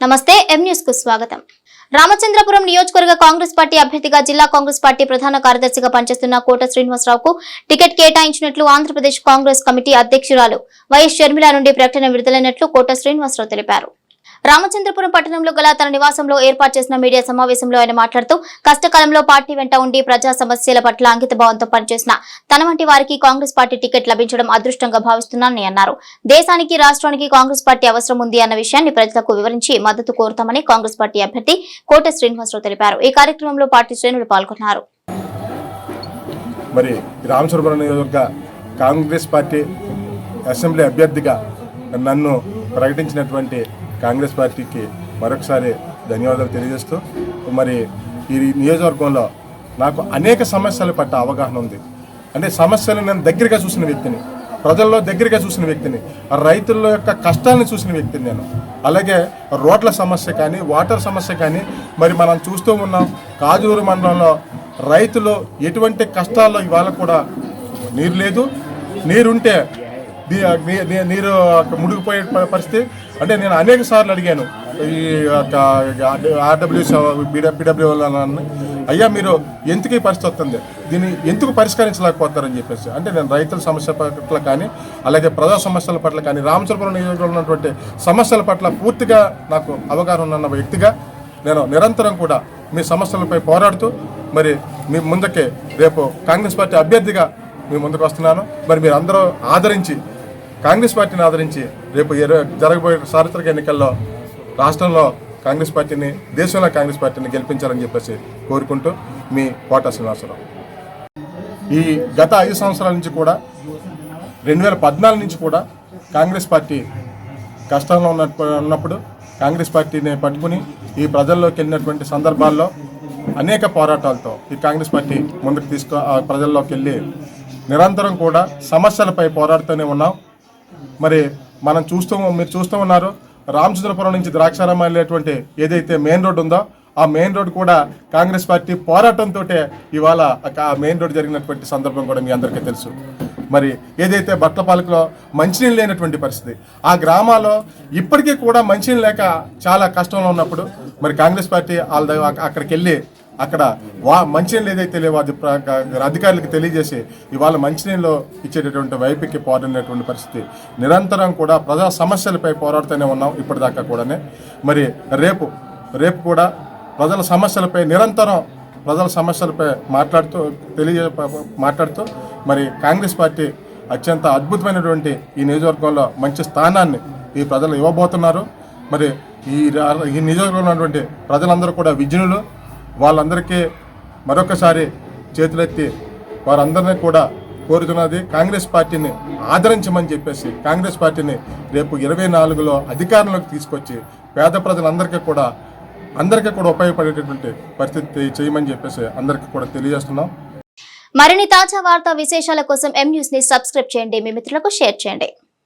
నమస్తే ఎం న్యూస్కు స్వాగతం. రామచంద్రపురం నియోజకవర్గ కాంగ్రెస్ పార్టీ అభ్యర్థిగా జిల్లా కాంగ్రెస్ పార్టీ ప్రధాన కార్యదర్శిగా పనిచేస్తున్న కోట శ్రీనివాసరావుకు టికెట్ కేటాయించినట్లు ఆంధ్రప్రదేశ్ కాంగ్రెస్ కమిటీ అధ్యక్షురాలు వైఎస్ షర్మిల నుండి ప్రకటన విడుదలైనట్లు కోట శ్రీనివాసరావు తెలిపారు. రామచంద్రపురం పట్టణంలో గల తన నివాసంలో ఏర్పాటు చేసిన మీడియా సమావేశంలో ఆయన మాట్లాడుతూ కష్టకాలంలో పార్టీ వెంట ఉండి ప్రజా సమస్యల పట్ల అంకితభావంతో పనిచేసిన తన వంటి వారికి కాంగ్రెస్ పార్టీ టికెట్ లభించడం అదృష్టంగా భావిస్తున్నానని అన్నారు. దేశానికి రాష్ట్రానికి కాంగ్రెస్ పార్టీ అవసరం ఉంది అన్న విషయాన్ని ప్రజలకు వివరించి మద్దతు కోరుతామని కాంగ్రెస్ పార్టీ అభ్యర్థి కోట శ్రీనివాసరావు తెలిపారు. ఈ కార్యక్రమంలో పార్టీ శ్రేణులు పాల్గొన్నారు. మరి రామచంద్రపురం నియోజకవర్గ కాంగ్రెస్ పార్టీ అసెంబ్లీ అభ్యర్థిగా నన్ను ప్రకటించినటువంటి కాంగ్రెస్ పార్టీకి మరొకసారి ధన్యవాదాలు తెలియజేస్తూ మరి ఈ నియోజకవర్గంలో నాకు అనేక సమస్యల పట్ల అవగాహన ఉంది. అంటే సమస్యలు నేను దగ్గరగా చూసిన వ్యక్తిని ప్రజల్లో దగ్గరగా చూసిన వ్యక్తిని రైతుల యొక్క కష్టాలను చూసిన వ్యక్తిని నేను. అలాగే రోడ్ల సమస్య కానీ వాటర్ సమస్య కానీ మరి మనం చూస్తూ ఉన్నాం కాజూరు మండలంలో రైతులు ఎటువంటి కష్టాల్లో ఇవాళ కూడా నీరు లేదు. నీరుంటే నీరు మునిగిపోయే పరిస్థితి? అంటే నేను అనేక సార్లు అడిగాను. ఈ ఆర్డబ్ల్యూస్ పిడబ్ల్యూ అయ్యా మీరు ఎందుకు ఈ పరిస్థితి వస్తుంది? దీన్ని ఎందుకు పరిష్కరించలేకపోతారని చెప్పేసి. అంటే నేను రైతుల సమస్య పట్ల కానీ అలాగే ప్రజా సమస్యల పట్ల కానీ రామచంద్రపురం నియోజకవర్గంలో ఉన్నటువంటి సమస్యల పట్ల పూర్తిగా నాకు అవగాహన ఉన్న వ్యక్తిగా నేను నిరంతరం కూడా మీ సమస్యలపై పోరాడుతూ మరి మీ ముందుకే రేపు కాంగ్రెస్ పార్టీ అభ్యర్థిగా మీ ముందుకు వస్తున్నాను. మరి మీరు అందరూ ఆదరించి కాంగ్రెస్ పార్టీని ఆదరించి రేపు జరగబోయే సార్వత్రిక ఎన్నికల్లో రాష్ట్రంలో కాంగ్రెస్ పార్టీని దేశంలో కాంగ్రెస్ పార్టీని గెలిపించాలని చెప్పేసి కోరుకుంటూ మీ కోట శ్రీనివాసరావు. ఈ గత ఐదు సంవత్సరాల నుంచి కూడా రెండు వేల పద్నాలుగు నుంచి కూడా కాంగ్రెస్ పార్టీ కష్టంలో ఉన్న ఉన్నప్పుడు కాంగ్రెస్ పార్టీని పట్టుకుని ఈ ప్రజల్లోకి వెళ్ళినటువంటి సందర్భాల్లో అనేక పోరాటాలతో ఈ కాంగ్రెస్ పార్టీ ముందుకు తీసుకో ఆ ప్రజల్లోకి వెళ్ళి నిరంతరం కూడా సమస్యలపై పోరాడుతూనే ఉన్నాం. మరి మనం చూస్తూ మీరు చూస్తూ ఉన్నారు రామచంద్రపురం నుంచి ద్రాక్షారామం వెళ్ళేటువంటి ఏదైతే మెయిన్ రోడ్ ఉందో ఆ మెయిన్ రోడ్ కూడా కాంగ్రెస్ పార్టీ పోరాటంతో ఇవాళ ఆ మెయిన్ రోడ్ జరిగినటువంటి సందర్భం కూడా మీ అందరికీ తెలుసు. మరి ఏదైతే బట్టపాలకలో మంచినీళ్ళు లేనటువంటి పరిస్థితి ఆ గ్రామాల్లో ఇప్పటికీ కూడా మంచినీళ్ళు లేక చాలా కష్టంలో ఉన్నప్పుడు మరి కాంగ్రెస్ పార్టీ వాళ్ళ అక్కడికి వెళ్ళి అక్కడ వా మంచినీళ్ళు ఏదైతే లేవో అది ప్ర- అధికారులకు తెలియజేసి ఇవాళ మంచినీళ్ళు ఇచ్చేటటువంటి వైపుకి పోరాడినటువంటి పరిస్థితి. నిరంతరం కూడా ప్రజా సమస్యలపై పోరాడుతూనే ఉన్నాం ఇప్పటిదాకా కూడానే. మరి రేపు రేపు కూడా ప్రజల సమస్యలపై నిరంతరం ప్రజల సమస్యలపై మాట్లాడుతూ తెలియజే మాట్లాడుతూ మరి కాంగ్రెస్ పార్టీ అత్యంత అద్భుతమైనటువంటి ఈ నియోజకవర్గంలో మంచి స్థానాన్ని ఈ ప్రజలు ఇవ్వబోతున్నారు. మరి ఈ ఈ నియోజకవర్గంలో ఉన్నటువంటి ప్రజలందరూ కూడా విజ్ఞులు. వాళ్ళందరికీ మరొకసారి చేతులెత్తి వారందరినీ కూడా కోరుతున్నది కాంగ్రెస్ పార్టీని ఆదరించమని చెప్పేసి కాంగ్రెస్ పార్టీని రేపు ఇరవై నాలుగులో అధికారంలోకి తీసుకొచ్చి పేద ప్రజలందరికీ కూడా అందరికీ కూడా ఉపయోగపడేటటువంటి పరిస్థితి చేయమని చెప్పేసి అందరికీ కూడా తెలియజేస్తున్నాం. మరిన్ని తాజా వార్తా విశేషాల కోసం ఎం న్యూస్ని సబ్స్క్రైబ్ చేయండి. మీ మిత్రులకు షేర్ చేయండి.